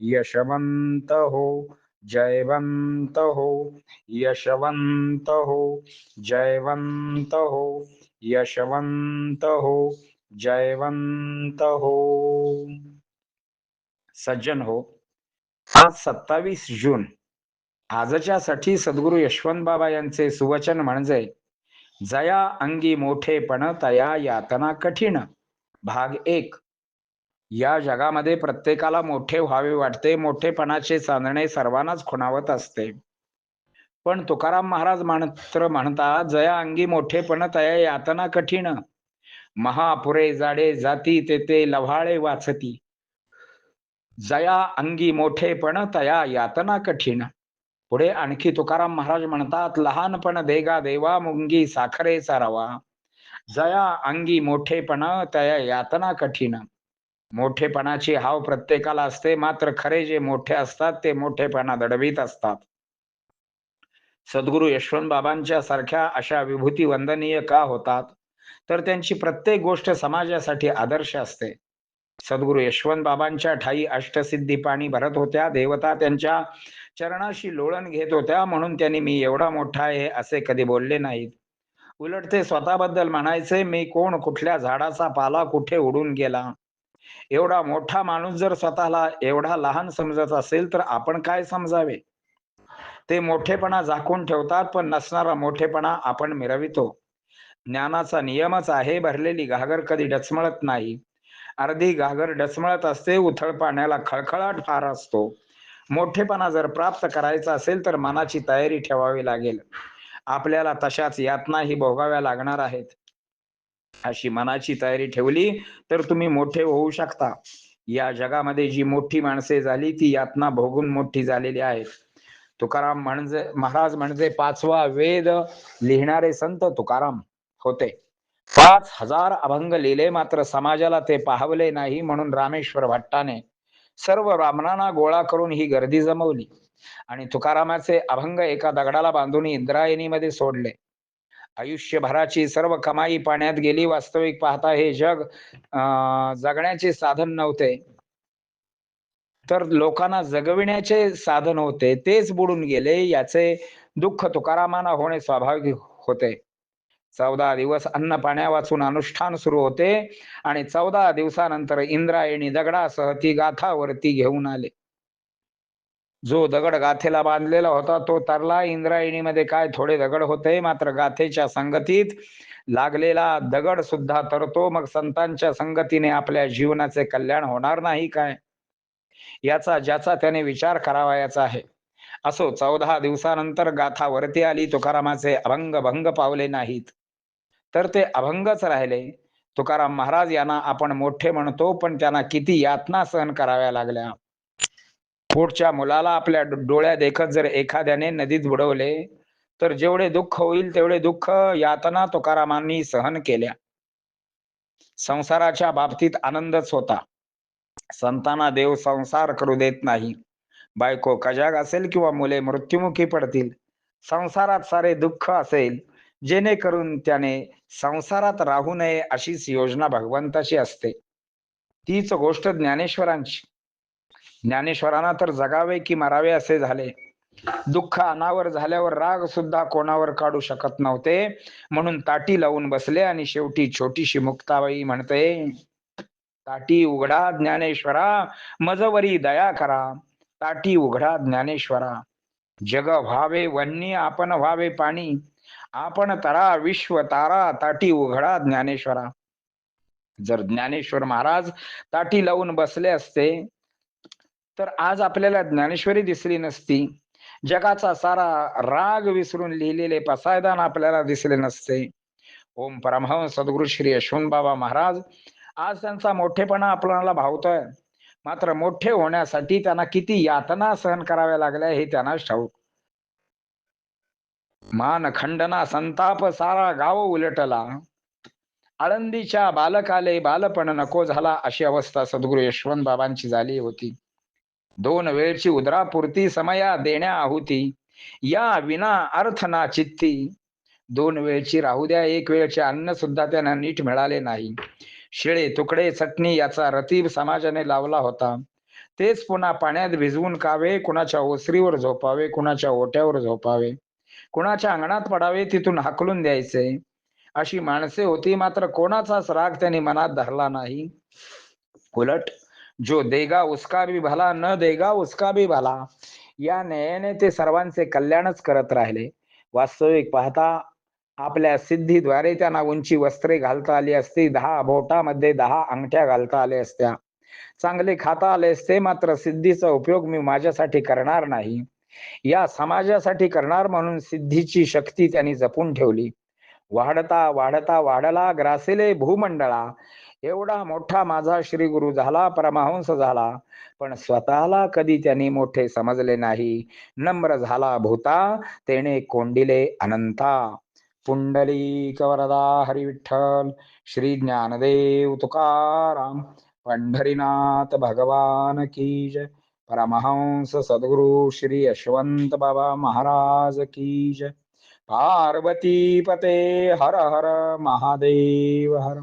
यशवंत हो जयवंत हो यशवंत हो जयवंत हो यशवंत हो जयवंत हो सज्जन हो आज सत्तावीस जून आजच्या साठी सद्गुरु यशवंत बाबा यांचे सुवचन म्हणजे जया अंगी मोठेपण तया यातना कठीण. भाग एक या जगामध्ये प्रत्येकाला मोठे व्हावे वाटते मोठेपणाचे चांदणे सर्वांनाच खुणावत असते. पण तुकाराम महाराज मात्र म्हणतात जया अंगी मोठेपण तया यातना कठीण. महापुरे जाडे जाती तेथे लव्हाळे वाचती. जया अंगी मोठेपण तया यातना कठीण. पुढे आणखी तुकाराम महाराज म्हणतात लहानपण देगा देवा मुंगी साखरेचा रवा जया अंगी मोठेपण तया यातना कठीण. मोठेपणाची हाव प्रत्येकाला असते. मात्र खरे जे मोठे असतात ते मोठेपणा दडवीत असतात. सद्गुरु यशवंत बाबांच्या सारख्या अशा विभूती वंदनीय का होतात? तर त्यांची प्रत्येक गोष्ट समाजासाठी आदर्श असते. सद्गुरु यशवंत बाबांच्या ठाई अष्टसिद्धी पाणी भरत होत्या. देवता त्यांच्या चरणाशी लोळण घेत होत्या. म्हणून त्यांनी मी एवढा मोठा आहे असे कधी बोलले नाहीत. उलट ते स्वतःबद्दल म्हणायचे मी कोण कुठल्या झाडाचा पाला कुठे उडून गेला? एवढा मोठा माणूस जर स्वतःला एवढा लहान समजत असेल तर आपण काय समजावे? ते मोठेपणा झाकून ठेवतात पण नसणारा मोठेपणा आपण मिरवितो. ज्ञानाचा नियमच आहे भरलेली घागर कधी डचमळत नाही. अर्धी घागर डचमळत असते उथळ पाण्याला खळखळाट फार असतो. मोठेपणा जर प्राप्त करायचा असेल तर मनाची तयारी ठेवावी लागेल. आपल्याला तशाच यातनाही भोगाव्या लागणार आहेत. अशी मनाची तयारी ठेवली तर तुम्ही मोठे होऊ शकता. या जगामध्ये जी मोठी माणसे झाली ती यातना भोगून मोठी झालेली आहेत. तुकाराम म्हणजे महाराज म्हणजे पाचवा वेद लिहिणारे संत तुकाराम होते. पाच हजार अभंग लिहिले मात्र समाजाला ते पाहवले नाही म्हणून रामेश्वर भट्टाने सर्व ब्राह्मणांना गोळा करून ही गर्दी जमवली. आणि तुकारामाचे अभंग एका दगडाला बांधून इंद्रायणीमध्ये सोडले. आयुष्यभराची सर्व कमाई पाण्यात गेली. वास्तविक पाहता हे जग अं जगण्याचे साधन नव्हते. तर लोकांना जगविण्याचे साधन होते तेच बुडून गेले. याचे दुःख तुकारामाना होणे स्वाभाविक होते. चौदा दिवस अन्न पाण्या वाचून अनुष्ठान सुरू होते आणि चौदा दिवसानंतर इंद्रायणी दगडासह ती गाथावरती घेऊन आले. जो दगड गाथेला बांधलेला होता तो तरला. इंद्रायणीमध्ये काय थोडे दगड होते मात्र गाथेच्या संगतीत लागलेला दगड सुद्धा तरतो. मग संतांच्या संगतीने आपल्या जीवनाचे कल्याण होणार नाही काय? याचा ज्याचा त्याने विचार करावायाचा आहे. असो चौदा दिवसानंतर गाथा वरती आली तुकारामाचे अभंग भंग पावले नाहीत. तर ते अभंगच राहिले. तुकाराम महाराज यांना आपण मोठे म्हणतो पण त्यांना किती यातना सहन कराव्या लागल्या. पोटच्या मुलाला आपल्या डोळ्या देखत जर एखाद्याने नदीत बुडवले तर जेवढे दुःख होईल तेवढे दुःख यातना तुकारामांनी सहन केल्या. संसाराच्या बाबतीत आनंदच होता. संतांना देव संसार करू देत नाही. बायको कजाग असेल किंवा मुले मृत्युमुखी पडतील संसारात सारे दुःख असेल जेणेकरून त्याने संसारात राहू नये अशीच योजना भगवंताची असते. तीच गोष्ट ज्ञानेश्वरांची. ज्ञानेश्वरांना तर जगावे की मरावे असे झाले. दुःख अनावर झाल्यावर राग सुद्धा कोणावर काढू शकत नव्हते. म्हणून ताटी लावून बसले आणि शेवटी छोटीशी मुक्ताबाई म्हणते ताटी उघडा ज्ञानेश्वरा मजवरी दया करा. ताटी उघडा ज्ञानेश्वरा. जग व्हावे वन्नी आपण व्हावे पाणी. आपण तरा विश्व तारा ताटी उघडा ज्ञानेश्वरा. जर ज्ञानेश्वर महाराज ताटी लावून बसले असते तर आज आपल्याला ज्ञानेश्वरी दिसली नसती. जगाचा सारा राग विसरून लिहिलेले पसायदान आपल्याला दिसले नसते. ओम परमहंस सद्गुरु श्री यशवंत बाबा महाराज. आज त्यांचा मोठेपणा आपल्याला भावतोय. मात्र मोठे होण्यासाठी त्यांना किती यातना सहन कराव्या लागल्या हे त्यांनाच ठाऊक. मान खंडना संताप सारा गाव उलटला. आळंदीच्या बालकाले बालपण नको झाला अशी अवस्था सद्गुरू यशवंत बाबांची झाली होती. दोन वेळची उदरापुरती समया देण्या आहुती. या विना अर्थ ना चित्ती. दोन वेळची राहू द्या एक वेळचे अन्न सुद्धा त्यांना नीट मिळाले नाही. शिळे तुकडे चटणी याचा रतीब समाजाने लावला होता. तेच पुन्हा पाण्यात भिजवून कावे कुणाच्या ओसरीवर झोपावे कुणाच्या ओट्यावर झोपावे. कुणाच्या अंगणात पडावे तिथून हाकलून द्यायचे. अशी माणसे होती मात्र कोणाचाच राग त्यांनी मनात धरला नाही. उलट जो देगा उसका भी भला न देगा उसका भी भला. या न्यायाने ते सर्वांचे कल्याणच करत राहिले. वास्तविक पाहता आपल्या सिद्धीद्वारे त्यांना उंची वस्त्रे घालता आली असती. दहा बोटामध्ये दहा अंगठ्या घालता आल्या असत्या. चांगले खाता आले असते मात्र सिद्धीचा उपयोग मी माझ्यासाठी करणार नाही. या समाजासाठी करणार म्हणून सिद्धीची शक्ती त्यांनी जपून ठेवली. वाढता वाढता वाढला ग्रासिले भूमंडळा. एवढा मोठा माझा श्री गुरु झाला परमहंस झाला पण स्वतःला कधी त्यांनी मोठे समजले नाही. नम्र झाला भूता तेने कोंडिले अनंता. पुंडली कवरदा हरिविठ्ठल श्री ज्ञानदेव तुकाराम पंढरीनाथ भगवान की जय. परमहंस सद्गुरु श्री यशवंत बाबा महाराज की जय. पार्वती पते हर हर महादेव हर.